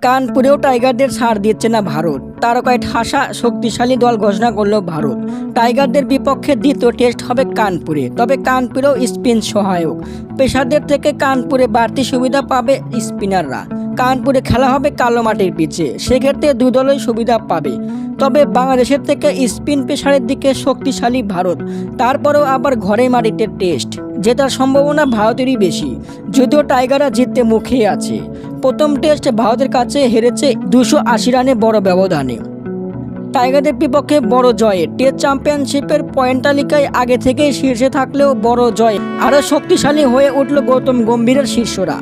কানপুরেও টাইগারদের ছাড় দিচ্ছে না ভারত। তারকায় ঠাসা, শক্তিশালী দল ঘোষণা করল ভারত। টাইগারদের বিপক্ষে দ্বিতীয় টেস্ট হবে কানপুরে। তবে কানপুরেও স্পিন সহায়ক। পেশারদের থেকে কানপুরে বাড়তি সুবিধা পাবে স্পিনাররা। কানপুরে খেলা হবে কালো মাটির পিচে। সেক্ষেত্রে দু দলই সুবিধা পাবে। তবে বাংলাদেশের থেকে স্পিন পেশারের দিকে শক্তিশালী ভারত। তারপরেও আবার ঘরে মাটিতে টেস্ট। জেতার সম্ভাবনা ভারতেরই বেশি। যদিও টাইগাররা জিততে মুখে আছে। প্রথম টেস্ট ভারতের কাছে হেরেছে দুশো আশি রানে বড় ব্যবধানে। টাইগারদের বিপক্ষে বড় জয়ে। টেস্ট চ্যাম্পিয়নশিপের পয়েন্ট তালিকায় আগে থেকেই শীর্ষে থাকলেও বড় জয়। আরও শক্তিশালী হয়ে উঠল গৌতম গম্ভীরের শীর্ষরা।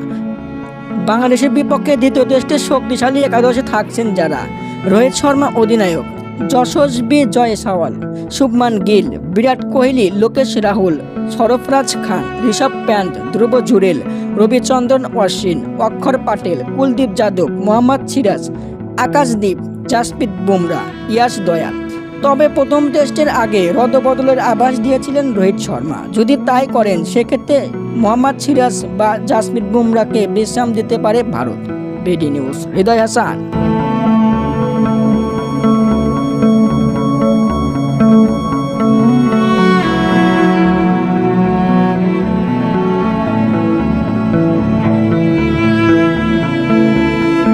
বাংলাদেশের বিপক্ষে দ্বিতীয় টেস্টে শক্তিশালী একাদশে থাকছেন যারা। রোহিত শর্মা অধিনায়ক যশস্বী জয়সওয়াল, শুভমান গিল, বিরাট কোহলি, লোকেশ রাহুল। সরফরাজ খান, ঋষভ প্যান্ট ধ্রুব জুরেল, রবিচন্দ্রন অশ্বিন, অক্ষর পাটেল, কুলদীপ যাদব, মোহাম্মদ সিরাজ, আকাশদীপ, জাসপ্রীত বুমরা, ইয়াস দয়াল। তবে প্রথম টেস্টের আগে রদবদলের আভাস দিয়েছিলেন রোহিত শর্মা। যদি তাই করেন, সেক্ষেত্রে মোহাম্মদ সিরাজ বা জাসপ্রীত বুমরাকে বিশ্রাম দিতে পারে Bharat. BD news, Hridoy Hasan.